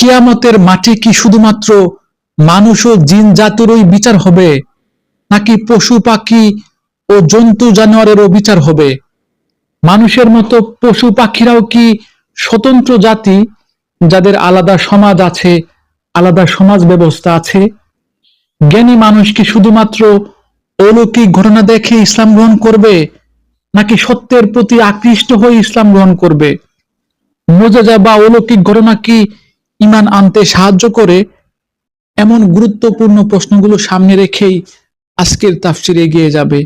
কিয়ামতের মাঠে কি শুধুমাত্র মানুষ ও জিন জাতিরই বিচার হবে, নাকি পশু, পাখি ও জন্তু জানোয়ারেরও বিচার হবে? মানুষের মতো পশু, পাখিরাও কি স্বতন্ত্র জাতি, যাদের আলাদা সমাজ আছে, আলাদা সমাজ ব্যবস্থা আছে? জ্ঞানী মানুষ কি শুধুমাত্র অলৌকিক ঘটনা দেখে ইসলাম গ্রহণ করবে, নাকি সত্যের প্রতি আকৃষ্ট হয়ে ইসলাম গ্রহণ করবে? মজা মোজাজা বা অলৌকিক ঘটনা কি ইমান আনতে সাহায্য করে এমন গুরুত্বপূর্ণ প্রশ্নগুলো সামনে রেখেই আজকের তাফসির এগিয়ে যাবে।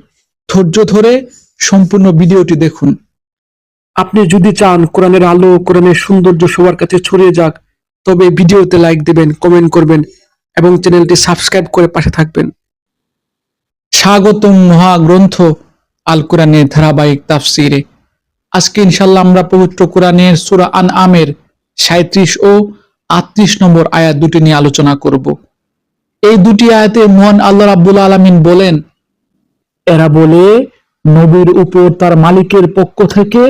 ধৈর্য ধরে সম্পূর্ণ ভিডিওটি দেখুন। আপনি যদি চান কোরআনের আলো, কোরআনের সৌন্দর্য সবার কাছে ছড়িয়ে যাক, তবে ভিডিওতে লাইক দিবেন, কমেন্ট করবেন এবং চ্যানেলটি সাবস্ক্রাইব করে পাশে থাকবেন। স্বাগতম মহাগ্রন্থ আল কোরআনের ধারাবাহিক তাফসিরে। আজকে ইনশাল্লাহ আমরা পবিত্র কোরআনের সূরা আন আমের সাঁত্রিশ ও আটত্রিশ নম্বর আয়াত দুটি নিয়ে আলোচনা করব। এই দুটি আয়াতে মহান আল্লাহ রাব্বুল আলামিন বলেন, এরা বলে, নবীর উপর তার মালিকের পক্ষ থেকে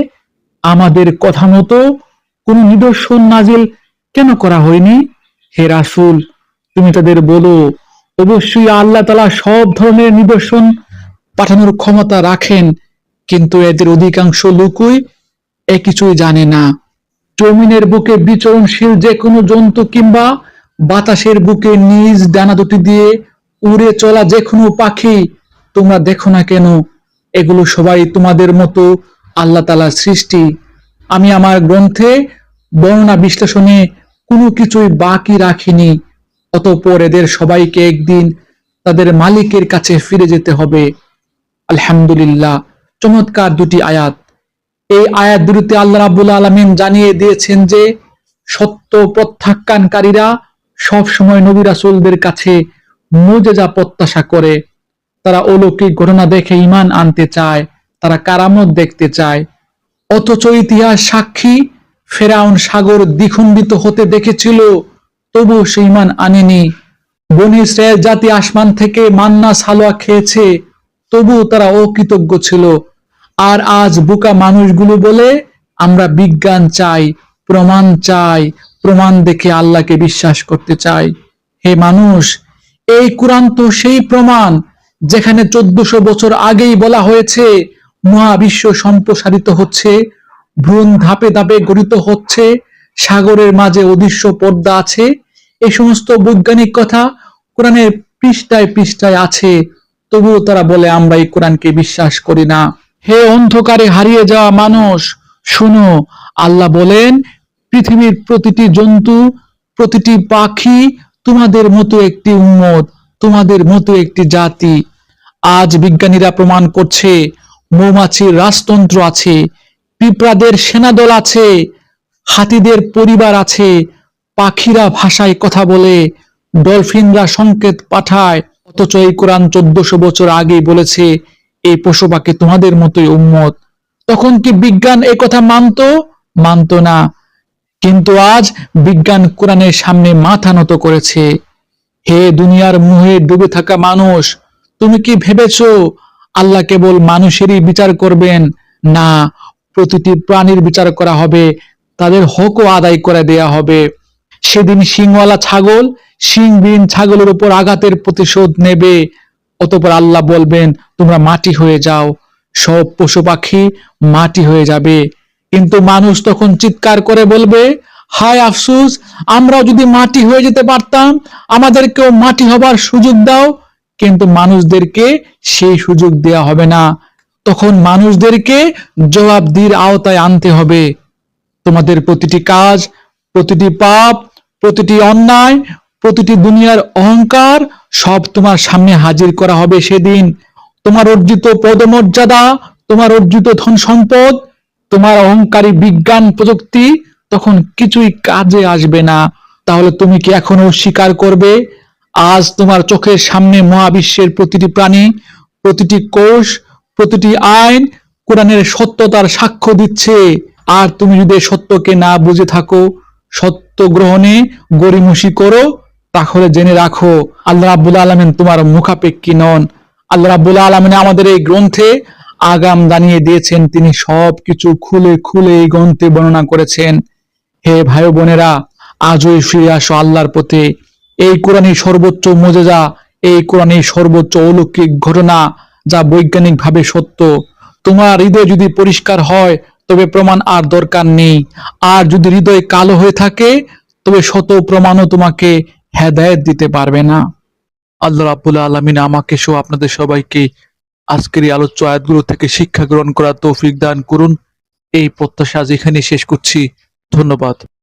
আমাদের কথা মতো কোন নিদর্শন নাজিল কেন করা হয়নি? হে রাসুল, তুমি তাদের বলো, অবশ্যই আল্লাহ তালা সব ধরনের নিদর্শন পাঠানোর ক্ষমতা রাখেন, কিন্তু এদের অধিকাংশ লোকই এ কিছুই জানে না। জমিনের বুকে বিচরণশীল যে কোনো জন্তু কিংবা বাতাসের বুকে নিজ ডানা দুটি দিয়ে উড়ে চলা যে কোনো পাখি, তোমরা দেখো না কেন? এগুলো সবাই তোমাদের মতো আল্লাহ তালার সৃষ্টি। আমি আমার গ্রন্থে বর্ণনা বিশ্লেষণে কোনো কিছুই বাকি রাখিনি, অতঃপর এদের সবাইকে একদিন তাদের মালিকের কাছে ফিরে যেতে হবে। আলহামদুলিল্লাহ, চমৎকার দুটি আয়াত। এই আয়াত দুটিতে আল্লাহ রাবুল আলমিন জানিয়ে দিয়েছেন যে, সত্য প্রত্যাখ্যানকারীরা সব সময় নবী রাসূলদের কাছে মুজেজা প্রত্যাশা করে। তারা অলৌকিক ঘটনা দেখে ইমান আনতে চায়, তারা কারামত দেখতে চায়। অথচ ইতিহাস সাক্ষী, ফেরাউন সাগর দ্বিখণ্ডিত হতে দেখেছিল তবু সে ইমান আনেনি। বনি ইসরায়েল জাতি আসমান থেকে মান্না সালোয়া খেয়েছে তবু তারা অকৃতজ্ঞ ছিল। আর আজ বোকা মানুষগুলো বলে আমরা বিজ্ঞান চাই, প্রমাণ চাই, প্রমাণ দেখে আল্লাহকে বিশ্বাস করতে চাই। হে মানুষ, এই কোরআন তো সেই প্রমাণ যেখানে চোদ্দশো বছর আগেই বলা হয়েছে, মহাবিশ্ব সম্প্রসারিত হচ্ছে, ভ্রূণ ধাপে ধাপে গঠিত হচ্ছে, সাগরের মাঝে অদৃশ্য পর্দা আছে এই সমস্ত বৈজ্ঞানিক কথা কোরআনের পৃষ্ঠায় পৃষ্ঠায় আছে, তবুও তারা বলে আমরা এই কোরআনকে বিশ্বাস করি না। হে অন্ধকারে হারিয়ে যাওয়া মানুষ, শুনো, আল্লাহ বলেন, পৃথিবীর প্রতিটি জন্তু, প্রতিটি পাখি তোমাদের মতো একটি উম্মত, তোমাদের মতো একটি জাতি। আজ বিজ্ঞানীরা প্রমাণ করছে, মৌমাছির রাজতন্ত্র আছে, পিঁপড়াদের সেনাদল আছে, হাতিদের পরিবার আছে, পাখিরা ভাষায় কথা বলে, ডলফিনরা সংকেত পাঠায়, অথচ এই কোরআন চোদ্দশো বছর আগেই বলেছে এই পশু পাখি তোমাদের মতোই উম্মত। তখন কি বিজ্ঞান এ কথা মানতো? মানতো না। কিন্তু আজ বিজ্ঞান কোরআনের সামনে মাথা নত করেছে। হে দুনিয়ার মুহে ডুবে থাকা মানুষ, তুমি কি ভেবেছো আল্লাহ কেবল মানুষেরই বিচার করবেন? না, প্রতিটি প্রাণীর বিচার করা হবে, তাদের হকও আদায় করে দেয়া হবে। সেদিন শিংওয়ালা ছাগল শিংবিহীন ছাগলের উপর আঘাতের প্রতিশোধ নেবে। অতপর আল্লাহ বলবেন, তোমরা মাটি হয়ে যাও, সব পশু পাখি মাটি হয়ে যাবে। কিন্তু মানুষ তখন চিৎকার করে বলবে, হায় আফসুস, আমরাও যদি মাটি হয়ে যেতে পারতাম, আমাদেরকেও মাটি হবার সুযোগ দাও। কিন্তু মানুষদেরকে সেই সুযোগ দেয়া হবে না। তখন মানুষদেরকে জবাবদির আওতায় আনতে হবে। তোমাদের প্রতিটি কাজ, প্রতিটি পাপ, প্রতিটি অন্যায় প্রতিটি দুনিয়ার অহংকার সব তোমার সামনে হাজির করা হবে সেদিন। তোমার অর্জিত পদমর্যাদা, তোমার অর্জিত ধন সম্পদ, তোমার অহংকারী বিজ্ঞান প্রযুক্তি তখন কিছুই কাজে আসবে না। তাহলে তুমি কি এখনও স্বীকার করবে? আজ তোমার চোখের সামনে মহাবিশ্বের প্রতিটি প্রাণী, প্রতিটি কোষ, প্রতিটি আইন কোরআনের সত্যতার সাক্ষ্য দিচ্ছে। আর তুমি যদি সত্যকে না বুঝে থাকো, সত্য গ্রহণে গরিমসি করো তাহলে জেনে রাখো, আল্লাহ রাব্বুল আলমিন তোমার মুখাপেক্ষী নন। আল্লাহ রাব্বুল আলমিন আমাদের এই গ্রন্থে আগাম জানিয়ে দিয়েছেন, তিনি সব কিছু খুলে খুলে এই গ্রন্থে বর্ণনা করেছেন। হে ভাই বোনেরা আজই ফিরে আসো আল্লাহর পথে। এই কোরআনই সর্বোচ্চ মজেজা, এই কোরআনই সর্বোচ্চ অলৌকিক ঘটনা, যা বৈজ্ঞানিকভাবে সত্য। তোমার হৃদয় যদি পরিষ্কার হয়, তবে প্রমাণ আর দরকার নেই। আর যদি হৃদয় কালো হয়ে থাকে, তবে শত প্রমাণও তোমাকে হেদায়েত দিতে পারবে না। আল্লাহ রাবুল আলমিন আমাকে সহ আপনাদের সবাইকে আজকের এই আলোচ্য আয়াতগুলো থেকে শিক্ষা গ্রহণ করার তৌফিক দান করুন। এই প্রত্যাশা আজ এখানে শেষ করছি। ধন্যবাদ।